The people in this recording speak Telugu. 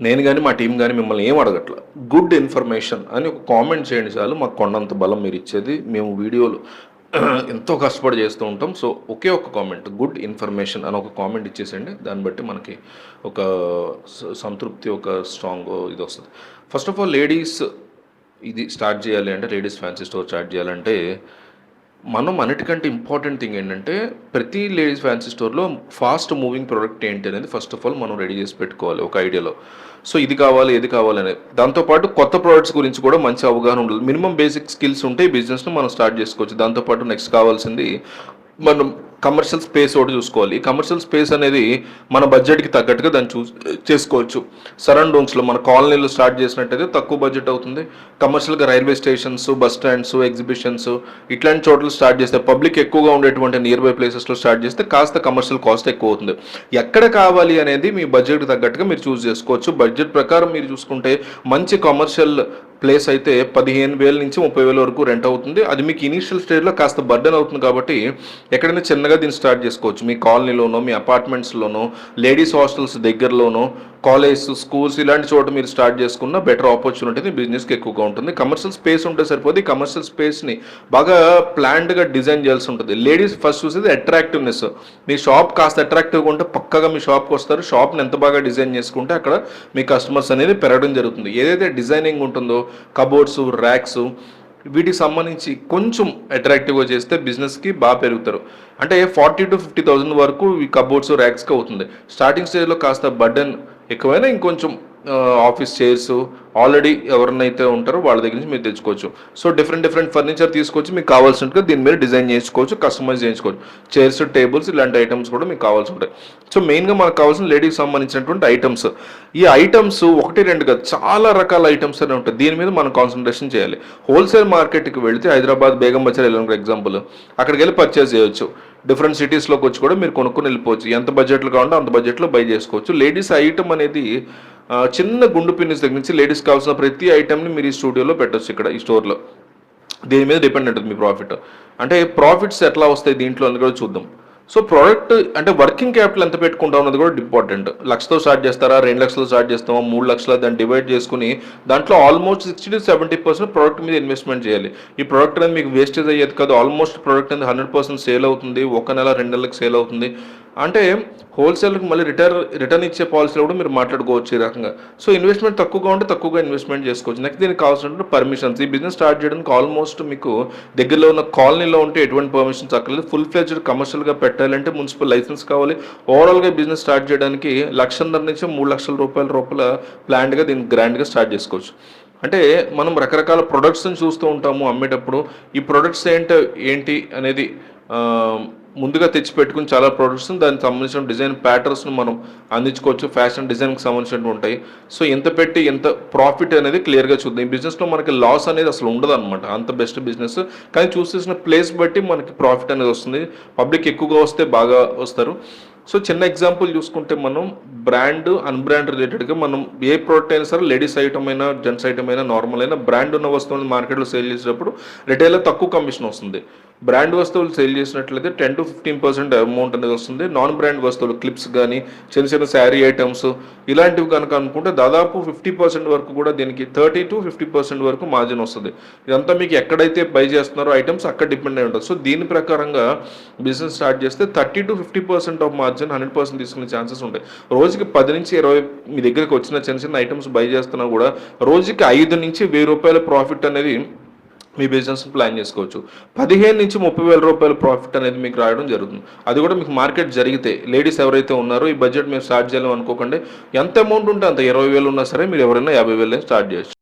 నేను కానీ మా టీం కానీ మిమ్మల్ని ఏం అడగట్ల. గుడ్ ఇన్ఫర్మేషన్ అని ఒక కామెంట్ చేయండి చాలు మాకు కొండంత బలం మీరు ఇచ్చేది. మేము వీడియోలు ఎంతో కష్టపడి చేస్తూ ఉంటాం. సో ఒకే ఒక కామెంట్ గుడ్ ఇన్ఫర్మేషన్ అని ఒక కామెంట్ ఇచ్చేసండి దాన్ని బట్టి మనకి ఒక స- సంతృప్తి ఒక స్ట్రాంగ్ ఇది వస్తుంది. ఫస్ట్ ఆఫ్ ఆల్ లేడీస్ ఇది స్టార్ట్ చేయాలి అంటే లేడీస్ ఫ్యాన్సీ స్టోర్ స్టార్ట్ చేయాలంటే మనం అన్నిటికంటే ఇంపార్టెంట్ థింగ్ ఏంటంటే ప్రతి లేడీస్ ఫ్యాన్సీ స్టోర్లో ఫాస్ట్ మూవింగ్ ప్రోడక్ట్ ఏంటి అనేది ఫస్ట్ ఆఫ్ ఆల్ మనం రెడీ చేసి పెట్టుకోవాలి ఒక ఐడియాలో సో ఇది కావాలి ఏది కావాలి అనేది. దాంతోపాటు కొత్త ప్రోడక్ట్స్ గురించి కూడా మంచి అవగాహన ఉండాలి. మినిమం బేసిక్ స్కిల్స్ ఉంటే బిజినెస్ను మనం స్టార్ట్ చేసుకోవచ్చు. దాంతోపాటు నెక్స్ట్ కావాల్సింది మనం కమర్షియల్ స్పేస్ ఒకటి చూసుకోవాలి. ఈ కమర్షియల్ స్పేస్ అనేది మన బడ్జెట్కి తగ్గట్టుగా దాన్ని చూ చేసుకోవచ్చు. సరౌండింగ్స్లో మన కాలనీలో స్టార్ట్ చేసినట్టయితే తక్కువ బడ్జెట్ అవుతుంది. కమర్షియల్గా railway stations bus stands exhibitions ఇట్లాంటి చోట్ల స్టార్ట్ చేస్తే పబ్లిక్ ఎక్కువగా ఉండేటువంటి నియర్ బై ప్లేసెస్లో స్టార్ట్ చేస్తే కాస్త కమర్షియల్ కాస్ట్ ఎక్కువ అవుతుంది. ఎక్కడ కావాలి అనేది మీ బడ్జెట్కి తగ్గట్టుగా మీరు చూస్ చేసుకోవచ్చు. బడ్జెట్ ప్రకారం మీరు చూసుకుంటే మంచి కమర్షియల్ ప్లేస్ అయితే పదిహేను వేల నుంచి ముప్పై వేల వరకు రెంట్ అవుతుంది. అది మీకు ఇనీషియల్ స్టేజ్లో కాస్త బర్డెన్ అవుతుంది కాబట్టి ఎక్కడైనా చిన్నగా దీన్ని స్టార్ట్ చేసుకోవచ్చు. మీ కాలనీలోనో మీ అపార్ట్మెంట్స్లోనో లేడీస్ హాస్టల్స్ దగ్గరలోనో కాలేజ్ స్కూల్స్ ఇలాంటి చోట మీరు స్టార్ట్ చేసుకున్న బెటర్ ఆపర్చునిటీ బిజినెస్కి ఎక్కువగా ఉంటుంది. కమర్షియల్ స్పేస్ ఉంటే సరిపోతుంది కమర్షియల్ స్పేస్ని బాగా ప్లాన్డ్గా డిజైన్ చేయాల్సి ఉంటుంది. లేడీస్ ఫస్ట్ చూసేది అట్రాక్టివ్నెస్. మీ షాప్ కాస్త అట్రాక్టివ్గా ఉంటే పక్కగా మీ షాప్కి వస్తారు. షాప్ని ఎంత బాగా డిజైన్ చేసుకుంటే అక్కడ మీ కస్టమర్స్ అనేది పెరగడం జరుగుతుంది. ఏదైతే డిజైనింగ్ ఉంటుందో కబోర్డ్స్ ర్యాక్స్ వీటికి సంబంధించి కొంచెం అట్రాక్టివ్గా చేస్తే బిజినెస్కి బాగా పెరుగుతారు. అంటే ఫార్టీ టు ఫిఫ్టీ థౌసండ్ వరకు ఈ కబోర్డ్స్ ర్యాక్స్కి అవుతుంది. స్టార్టింగ్ స్టేజ్లో కాస్త బర్డెన్ ఎక్కువైనా ఇంకొంచెం ఆఫీస్ చైర్స్ ఆల్రెడీ ఎవరినైతే ఉంటారో వాళ్ళ దగ్గర నుంచి మీరు తెచ్చుకోవచ్చు. సో డిఫరెంట్ డిఫరెంట్ ఫర్నిచర్ తీసుకొచ్చి మీకు కావాల్సినట్టుగా దీని మీద డిజైన్ చేసుకోవచ్చు కస్టమైజ్ చేయించుకోవచ్చు చైర్స్ టేబుల్స్ ఇలాంటి ఐటమ్స్ కూడా మీకు కావాల్సి ఉంటాయి. సో మెయిన్గా మనకు కావాల్సిన లేడీకి సంబంధించినటువంటి ఐటమ్స్. ఈ ఐటమ్స్ ఒకటి రెండు కాదు చాలా రకాల ఐటమ్స్ అనే ఉంటాయి. దీని మీద మనం కాన్సన్ట్రేషన్ చేయాలి. హోల్సేల్ మార్కెట్కి వెళితే హైదరాబాద్ బేగం బజార్ వెళ్ళిన ఎగ్జాంపుల్. అక్కడికి వెళ్ళి పర్చేస్ చేయొచ్చు. డిఫరెంట్ సిటీస్లోకి వచ్చి కూడా మీరు కొనుక్కొని వెళ్ళిపోవచ్చు. ఎంత బడ్జెట్లో కావాలంటే అంత బడ్జెట్లో బై చేసుకోవచ్చు. లేడీస్ ఐటమ్ అనేది చిన్న గుండు పిన్నిస్ దగ్గర నుంచి లేడీస్ కావాల్సిన ప్రతి ఐటమ్ని మీరు ఈ స్టూడియోలో పెట్టొచ్చు ఇక్కడ ఈ స్టోర్లో దీని మీద డిపెండ్ ఉంటుంది మీ ప్రాఫిట్ అంటే ప్రాఫిట్స్ ఎట్లా వస్తాయి దీంట్లో అని కూడా చూద్దాం. సో ప్రోడక్ట్ అంటే వర్కింగ్ క్యాపిటల్ ఎంత పెట్టుకుంటాం అన్నది కూడా ఇంపార్టెంట్. లక్షతో స్టార్ట్ చేస్తారా? రెండు లక్షలు స్టార్ట్ చేస్తామా? మూడు లక్షల దాన్ని డివైడ్ చేసుకుని దాంట్లో almost sixty to seventy percent product మీద ఇన్వెస్ట్మెంట్ చేయాలి. ఈ ప్రోడక్ట్ అనేది మీకు వేస్టేజ్ అయ్యేది కాదు. ఆల్మోస్ట్ ప్రోడక్ట్ అనేది హండ్రెడ్ పర్సెంట్ సేల్ అవుతుంది. ఒక నెల రెండు నెలలకు సేల్ అవుతుంది. అంటే హోల్సేల్కి మళ్ళీ రిటర్న్ రిటర్న్ ఇచ్చే పాలసీలో కూడా మీరు మాట్లాడుకోవచ్చు ఈ రకంగా. సో ఇన్వెస్ట్మెంట్ తక్కువగా ఉంటే తక్కువగా ఇన్వెస్ట్మెంట్ చేసుకోవచ్చు. నెక్స్ట్ దీనికి కావాల్సిన పర్మిషన్స్ ఈ బిజినెస్ స్టార్ట్ చేయడానికి ఆల్మోస్ట్ మీకు దగ్గరలో ఉన్న కాలనీలో ఉంటే ఎటువంటి పర్మిషన్స్ అక్కర్లేదు. ఫుల్ ఫ్లెజ్డ్ కమర్షియల్గా పెట్టాలంటే మున్సిపల్ లైసెన్స్ కావాలి. ఓవరాల్గా బిజినెస్ స్టార్ట్ చేయడానికి లక్షన్నర నుంచి మూడు లక్షల రూపాయల రూపాయల ప్లాన్గా దీన్ని గ్రాండ్గా స్టార్ట్ చేసుకోవచ్చు. అంటే మనం రకరకాల ప్రొడక్ట్స్ని చూస్తూ ఉంటాము అమ్మేటప్పుడు. ఈ ప్రొడక్ట్స్ ఏంటో ఏంటి అనేది ముందుగా తెచ్చి పెట్టుకుని చాలా ప్రొడక్ట్స్ దానికి సంబంధించిన డిజైన్ ప్యాటర్న్స్ను మనం అందించుకోవచ్చు. ఫ్యాషన్ డిజైన్కి సంబంధించినవి ఉంటాయి. సో ఎంత పెట్టి ఎంత ప్రాఫిట్ అనేది క్లియర్గా చూద్దాం. ఈ బిజినెస్లో మనకి లాస్ అనేది అసలు ఉండదు అనమాట అంత బెస్ట్ బిజినెస్ కానీ చూసేసిన ప్లేస్ బట్టి మనకి ప్రాఫిట్ అనేది వస్తుంది. పబ్లిక్ ఎక్కువగా వస్తే బాగా వస్తారు. సో చిన్న ఎగ్జాంపుల్ చూసుకుంటే మనం బ్రాండ్ అన్బ్రాండ్ రిలేటెడ్గా మనం ఏ ప్రోడక్ట్ అయినా సరే లేడీస్ ఐటమ్ అయినా జెంట్స్ ఐటమ్ అయినా నార్మల్ అయినా బ్రాండ్ ఉన్న వస్తువులను మార్కెట్లో సేల్ చేసేటప్పుడు రిటైల్లో తక్కువ కమిషన్ వస్తుంది. బ్రాండ్ వస్తువులు సేల్ చేసినట్లయితే ten to fifteen percent amount అనేది వస్తుంది. నాన్ బ్రాండ్ వస్తువులు క్లిప్స్ కానీ చిన్న చిన్న శారీ ఐటమ్స్ ఇలాంటివి కనుక అనుకుంటే దాదాపు ఫిఫ్టీ పర్సెంట్ వరకు కూడా దీనికి థర్టీ టు ఫిఫ్టీ పర్సెంట్ వరకు మార్జిన్ వస్తుంది. ఇదంతా మీకు ఎక్కడైతే బై చేస్తున్నారో ఐటమ్స్ అక్కడ డిపెండ్ అయి ఉంటుంది. సో దీని ప్రకారంగా బిజినెస్ స్టార్ట్ చేస్తే thirty to fifty percent of margin hundred percent తీసుకునే ఛాన్సెస్ ఉంటాయి. రోజుకి పది నుంచి ఇరవై మీ దగ్గరికి వచ్చిన చిన్న చిన్న ఐటమ్స్ బై చేస్తున్నా కూడా రోజుకి ఐదు నుంచి వెయ్యి రూపాయల ప్రాఫిట్ అనేది మీ బిజినెస్ ప్లాన్ చేసుకోవచ్చు. పదిహేను నుంచి ముప్పై వేల రూపాయల ప్రాఫిట్ అనేది మీకు రావడం జరుగుతుంది. అది కూడా మీకు మార్కెట్ జరిగితే లేడీస్ ఎవరైతే ఉన్నారో ఈ బడ్జెట్ మేము స్టార్ట్ చేయాలని అనుకోకండి. ఎంత అమౌంట్ ఉంటే అంత ఇరవై వేలు ఉన్నా సరే మీరు ఎవరైనా యాభై వేలు స్టార్ట్ చేయొచ్చు.